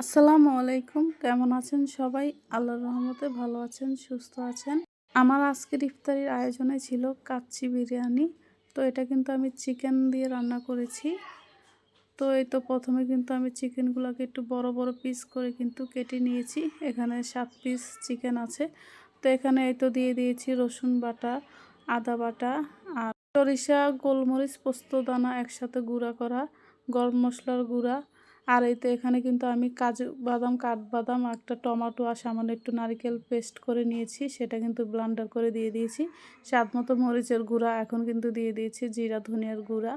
আসসালামু আলাইকুম। কেমন আছেন সবাই? আল্লাহর রহমতে ভালো আছেন, সুস্থ আছেন। আমার আজকের ইফতারির আয়োজনে ছিল কাচ্চি বিরিয়ানি। তো এটা কিন্তু আমি চিকেন দিয়ে রান্না করেছি। তো এই তো প্রথমে কিন্তু আমি চিকেনগুলোকে একটু বড় বড় পিস করে কিন্তু কেটে নিয়েছি। এখানে সাত পিস চিকেন আছে। তো এখানে এই তো দিয়ে দিয়েছি রসুন বাটা, আদা বাটা আর সরিষা, গোলমরিচ, পোস্ত, দানা একসাথে গুঁড়া করা, গরম মশলার গুঁড়া আর এই তো এখানে কিন্তু আমি কাজু বাদাম কাঠবাদাম একটা টমেটো আর সামান্য একটু নারিকেল পেস্ট করে নিয়েছি। সেটা কিন্তু ব্লান্ডার করে দিয়ে দিয়েছি। স্বাদ মতো মরিচের গুঁড়া এখন কিন্তু দিয়ে দিয়েছি, জিরা, ধনিয়ার গুঁড়া।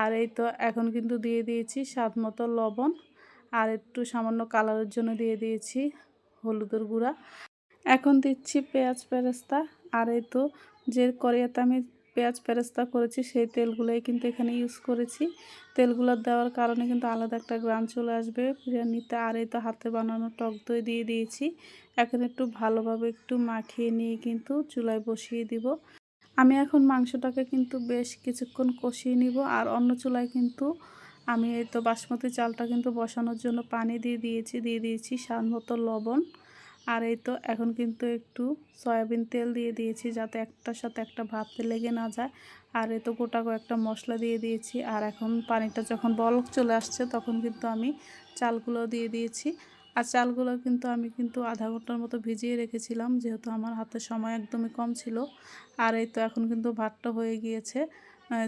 আর এই তো এখন কিন্তু দিয়ে দিয়েছি স্বাদ মতো লবণ। আর একটু সামান্য কালারের জন্য দিয়ে দিয়েছি হলুদের গুঁড়া। এখন দিচ্ছি পেঁয়াজ পেরেস্তা আর এই তো যে করিয়াতে আমি পেঁয়াজ পেরেস্তা করেছি, সেই তেলগুলোই কিন্তু এখানে ইউজ করেছি। তেলগুলো দেওয়ার কারণে কিন্তু আলাদা একটা গ্রাম চলে আসবে। বিরিয়ানিতে আর এই তো হাতে বানানো টক দই দিয়ে দিয়েছি। এখন একটু ভালোভাবে একটু মাখিয়ে নিয়ে কিন্তু চুলায় বসিয়ে দিব। আমি এখন মাংসটাকে কিন্তু বেশ কিছুক্ষণ কষিয়ে নিব আর অন্য চুলায় কিন্তু আমি এই তো বাসমতি চালটা কিন্তু বসানোর জন্য পানি দিয়ে দিয়েছি দিয়ে দিয়েছি স্বাদ মতো লবণ। আর এই তো এখন কিন্তু একটু সয়াবিন তেল দিয়ে দিয়েছি যাতে একটার সাথে একটা ভাতে লেগে না যায়। আর এই তো গোটা কয়েকটা মশলা দিয়ে দিয়েছি। আর এখন পানিটা যখন বলক চলে আসছে তখন কিন্তু আমি চালগুলো দিয়ে দিয়েছি। আর চালগুলো কিন্তু আমি কিন্তু আধা ঘণ্টার মতো ভিজিয়ে রেখেছিলাম, যেহেতু আমার হাতে সময় একদমই কম ছিল। আর এই তো এখন কিন্তু ভাতটা হয়ে গিয়েছে।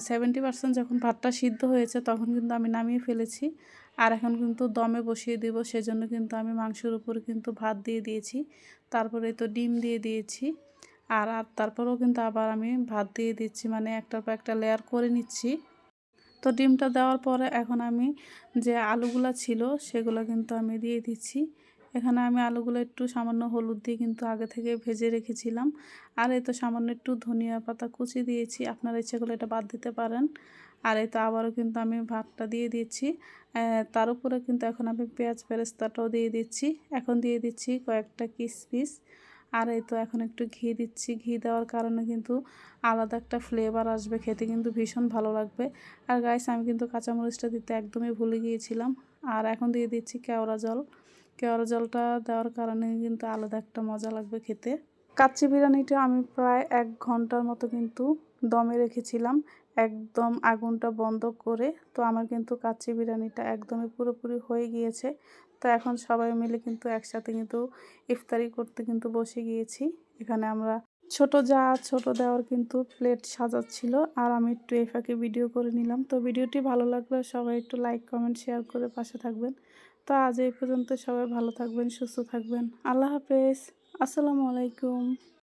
সেভেন্টি পার্সেন্ট যখন ভাতটা সিদ্ধ হয়েছে তখন কিন্তু আমি নামিয়ে ফেলেছি। আর এখন কিন্তু দমে বসিয়ে দেব, সেজন্য কিন্তু আমি মাংসের উপরে কিন্তু ভাত দিয়ে দিয়েছি। তারপরে তো ডিম দিয়ে দিয়েছি। আর আর তারপরেও কিন্তু আবার আমি ভাত দিয়ে দিচ্ছি মানে একটার পর একটা লেয়ার করে নিচ্ছি। তো ডিমটা দেওয়ার পরে এখন আমি যে আলুগুলো ছিল, সেগুলো কিন্তু আমি দিয়ে দিচ্ছি। এখানে আমি আলুগুলো একটু সামান্য হলুদ দিয়ে কিন্তু আগে থেকে ভেজে রেখেছিলাম। আর এই তো সামান্য একটু ধনিয়া পাতা কুচি দিয়েছি, আপনারা ইচ্ছে করলে এটা বাদ দিতে পারেন। আর এই তো আবারও কিন্তু আমি ভাতটা দিয়ে দিচ্ছি। তার উপরে কিন্তু এখন আমি পেঁয়াজ পেরেস্তাটাও দিয়ে দিচ্ছি। এখন দিয়ে দিচ্ছি কয়েকটা কিসমিস। আর এই তো এখন একটু ঘি দিচ্ছি। ঘি দেওয়ার কারণে কিন্তু আলাদা একটা ফ্লেভার আসবে। খেতে কিন্তু ভীষণ ভালো লাগবে। আর গাইস আমি কিন্তু কাঁচামরিচটা দিতে একদমই ভুলে গিয়েছিলাম। আর এখন দিয়ে দিচ্ছি কেওড়া জল। কেওড়া জলটা দেওয়ার কারণে কিন্তু আলাদা একটা মজা লাগবে খেতে। কাচ্চি বিরিয়ানিটা আমি প্রায় এক ঘণ্টার মতো কিন্তু দমে রেখেছিলাম। একদম আগুনটা বন্ধ করে, তো আমার কিন্তু কাচ্চি বিরিয়ানিটা একদমই পুরোপুরি হয়ে গিয়েছে। তো এখন সবাই মিলে কিন্তু একসাথে কিন্তু ইফতারি করতে কিন্তু বসে গিয়েছি। এখানে আমরা ছোট যা ছোট দেওয়ার কিন্তু প্লেট সাজাচ্ছিল আর আমি একটু এফাকে ভিডিও করে নিলাম। তো ভিডিওটি ভালো লাগলে সবাই একটু লাইক, কমেন্ট, শেয়ার করে পাশে থাকবেন। তো আজ এই পর্যন্ত সবাই ভালো থাকবেন, সুস্থ থাকবেন। আল্লাহ হাফেজ। আসসালামু আলাইকুম।